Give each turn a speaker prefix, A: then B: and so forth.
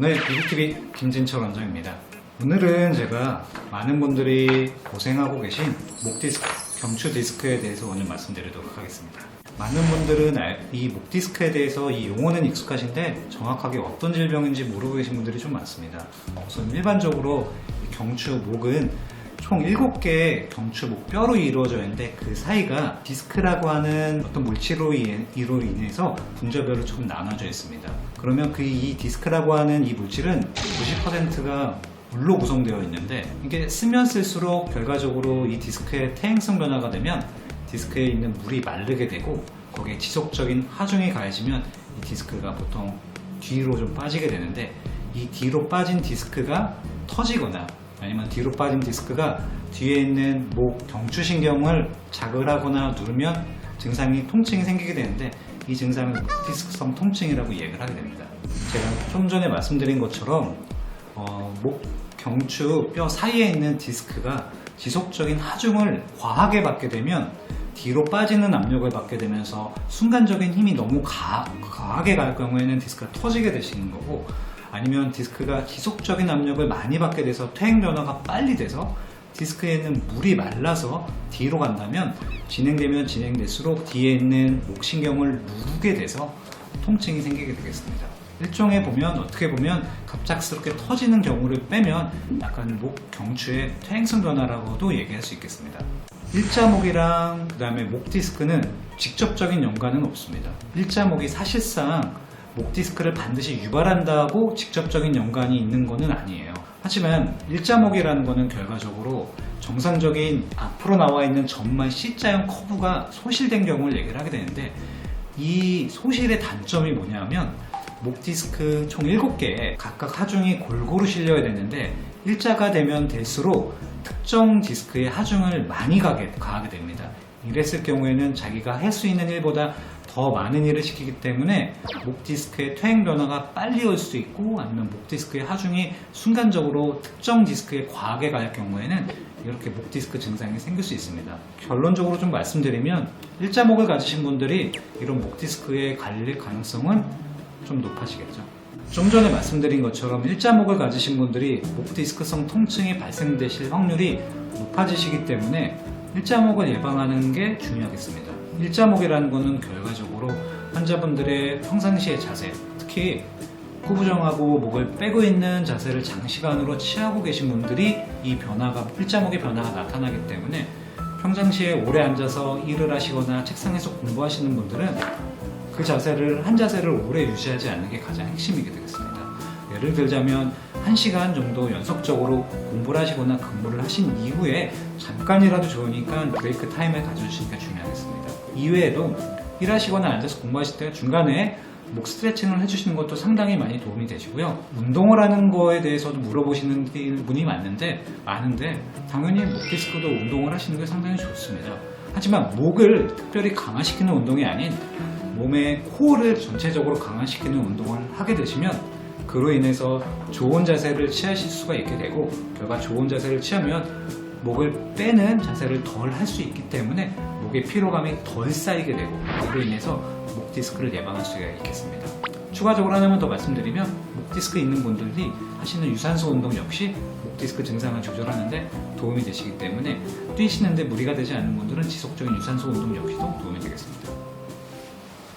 A: 네, BBTV 김진철 원장입니다. 오늘은 제가 많은 분들이 고생하고 계신 목 디스크, 경추 디스크에 대해서 오늘 말씀드리도록 하겠습니다. 많은 분들은 알- 이목 디스크에 대해서 이 용어는 익숙하신데 정확하게 어떤 질병인지 모르고 계신 분들이 좀 많습니다. 우선 일반적으로 이 경추 목은 총 7개의 경추 목 뼈로 이루어져 있는데 그 사이가 디스크라고 하는 어떤 물질로 인- 이로 인해서 분자별로 조금 나눠져 있습니다. 그러면 그 이 디스크라고 하는 이 물질은 90%가 물로 구성되어 있는데 이게 쓰면 쓸수록 결과적으로 이 디스크의 퇴행성 변화가 되면 디스크에 있는 물이 마르게 되고 거기에 지속적인 하중이 가해지면 이 디스크가 보통 뒤로 좀 빠지게 되는데 이 뒤로 빠진 디스크가 터지거나 아니면 뒤로 빠진 디스크가 뒤에 있는 목 경추신경을 자극하거나 누르면 증상이 통증이 생기게 되는데 이 증상을 디스크성 통증이라고 얘기를 하게 됩니다. 제가 좀 전에 말씀드린 것처럼 어, 목 경추 뼈 사이에 있는 디스크가 지속적인 하중을 과하게 받게 되면 뒤로 빠지는 압력을 받게 되면서 순간적인 힘이 너무 가, 과하게 갈 경우에는 디스크가 터지게 되시는 거고 아니면 디스크가 지속적인 압력을 많이 받게 돼서 퇴행 변화가 빨리 돼서 디스크에 있는 물이 말라서 뒤로 간다면 진행되면 진행될수록 뒤에 있는 목신경을 누르게 돼서 통증이 생기게 되겠습니다. 일종의 보면 어떻게 보면 갑작스럽게 터지는 경우를 빼면 약간 목 경추의 퇴행성 변화라고도 얘기할 수 있겠습니다. 일자목이랑 그다음에 목 디스크는 직접적인 연관은 없습니다. 일자목이 사실상 목 디스크를 반드시 유발한다고 직접적인 연관이 있는 것은 아니에요. 하지만 일자목이라는 것은 결과적으로 정상적인 앞으로 나와 있는 점만 C자형 커브가 소실된 경우를 얘기를 하게 되는데 이 소실의 단점이 뭐냐면 목 디스크 총 7개에 각각 하중이 골고루 실려야 되는데 일자가 되면 될수록 특정 디스크의 하중을 많이 가게, 가하게 됩니다. 이랬을 경우에는 자기가 할 수 있는 일보다 더 많은 일을 시키기 때문에 목 디스크의 퇴행 변화가 빨리 올 수도 있고 아니면 목 디스크의 하중이 순간적으로 특정 디스크에 과하게 갈 경우에는 이렇게 목 디스크 증상이 생길 수 있습니다. 결론적으로 좀 말씀드리면 일자목을 가지신 분들이 이런 목 디스크에 갈릴 가능성은 좀 높아지겠죠. 좀 전에 말씀드린 것처럼 일자목을 가지신 분들이 목 디스크성 통증이 발생되실 확률이 높아지시기 때문에 일자목을 예방하는 게 중요하겠습니다. 일자목이라는 것은 결과적으로 환자분들의 평상시의 자세, 특히 구부정하고 목을 빼고 있는 자세를 장시간으로 취하고 계신 분들이 이 변화가 일자목의 변화가 나타나기 때문에 평상시에 오래 앉아서 일을 하시거나 책상에서 공부하시는 분들은 그 자세를 한 자세를 오래 유지하지 않는 게 가장 핵심이게 되겠습니다. 예를 들자면 1시간 정도 연속적으로 공부를 하시거나 근무를 하신 이후에 잠깐이라도 좋으니까 브레이크 타임을 가져주시니까 중요하겠습니다. 이외에도 일하시거나 앉아서 공부하실 때 중간에 목 스트레칭을 해주시는 것도 상당히 많이 도움이 되시고요. 운동을 하는 거에 대해서도 물어보시는 분이 많은데, 많은데, 당연히 목 디스크도 운동을 하시는 게 상당히 좋습니다. 하지만 목을 특별히 강화시키는 운동이 아닌 몸의 코어를 전체적으로 강화시키는 운동을 하게 되시면 그로 인해서 좋은 자세를 취하실 수가 있게 되고 결과 좋은 자세를 취하면 목을 빼는 자세를 덜 할 수 있기 때문에 목의 피로감이 덜 쌓이게 되고 이로 인해서 목 디스크를 예방할 수가 있겠습니다. 추가적으로 하나만 더 말씀드리면 목 디스크 있는 분들이 하시는 유산소 운동 역시 목 디스크 증상을 조절하는데 도움이 되시기 때문에 뛰시는데 무리가 되지 않는 분들은 지속적인 유산소 운동 역시도 도움이 되겠습니다.